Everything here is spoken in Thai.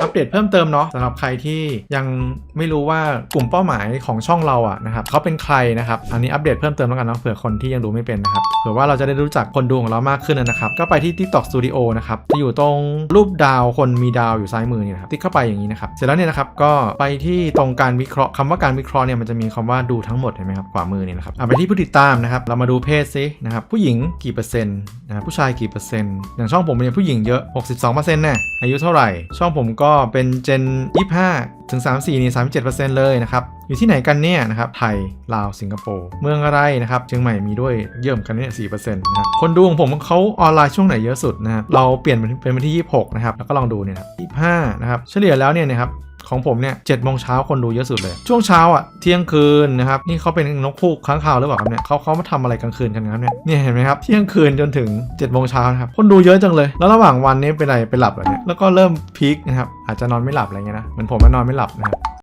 อัปเดตเพิ่มเติมเนาะสำหรับใครที่ยังไม่รู้ว่ากลุ่มเป้าหมายของช่องเราอะนะครับเขาเป็นใครนะครับอันนี้อัปเดตเพิ่มเติมแล้วกันเนาะเผื่อคนที่ยังดูไม่เป็นนะครับเผื่อว่าเราจะได้รู้จักคนดูของเรามากขึ้นนะครับก็ไปที่ TikTok Studio นะครับจะอยู่ตรงรูปดาวคนมีดาวอยู่ซ้ายมือนี่นะครับติ๊กเข้าไปอย่างนี้นะครับเสร็จแล้วเนี่ยนะครับก็ไปที่ตรงการวิเคราะห์คำว่าการวิเคราะห์เนี่ยมันจะมีคำว่าดูทั้งหมดเห็นไหมครับขวามือนี่นะครับเอาไปที่ผู้ติดตามนะครับเรามาดูเพศซินะครับผู้หญิงกี่เปอร์เซ็นต์นะผู้ชายกี่เปอร์เซ็นต์อย่างช่องผมเนี่ยผู้หญิงเยอะ 62%น่อายุเท่าไหร่ช่องผมก็็เป็นเจน 25 ถึง 34 นี่ 37%เลยนะครับ อยู่ที่ไหนกันเนี่ยนะครับ ไทย ลาว สิงคโปร์ เมืองอะไรนะครับ เชียงใหม่มีด้วยเยี่ยมกันเนี่ย4%นะครับคนดูของผมเขาออนไลน์ช่วงไหนเยอะสุดนะครับเราเปลี่ยนเป็นเป็นวันที่ 26 นะครับ แล้วก็ลองดูเนี่ย25 นะครับ เฉลี่ยแล้วเนี่ยนะครับ ของผมเนี่ยเจ็ดโมงเช้าคนดูเยอะสุดเลย ช่วงเช้าอะเที่ยงคืนนะครับนี่เขาเป็นนกคู่ค้างคาวหรือเปล่าครับเนี่ยเขาเขามาทำอะไรกลางคืนกันครับเนี่ยเนี่ยเห็นไหมครับเที่ยงคืนจนถึง7จ็ดโมงเช้านะครับคนดูเยอะจังเลย แล้วระหว่างวันนี้เป็นไรไปหลับเหรอเนี่ยแล้วก็เริ่มพีคนะครับอาจจะนอนไม่หลับอะไรเงี้ยนะเหมือนผมมานอนไม่หลับนะครับ